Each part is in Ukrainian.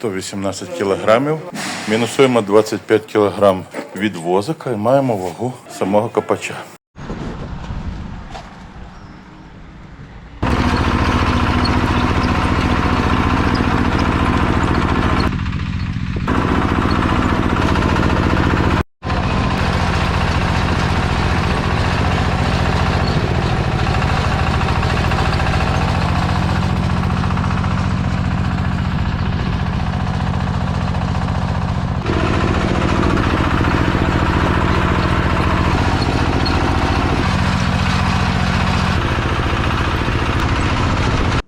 118 кілограмів. Мінусуємо 25 кілограм від возика і маємо вагу самого копача.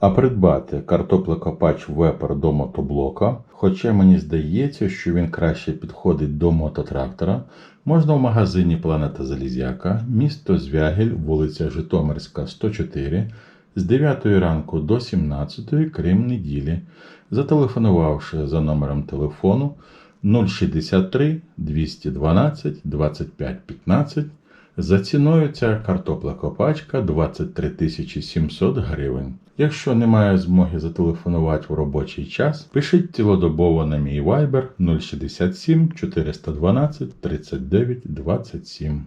А придбати картоплекопач вепер до мотоблока, хоча мені здається, що він краще підходить до мототрактора, можна в магазині Планета Залізяка, місто Звягель, вулиця Житомирська, 104, з 9 ранку до 17, крім неділі, зателефонувавши за номером телефону 063 212 25 15 за ціною ця картопла копачка 23 тисячі 700 гривень. Якщо немає змоги зателефонувати в робочий час, пишіть цілодобово на мій Viber 067 412 39 27.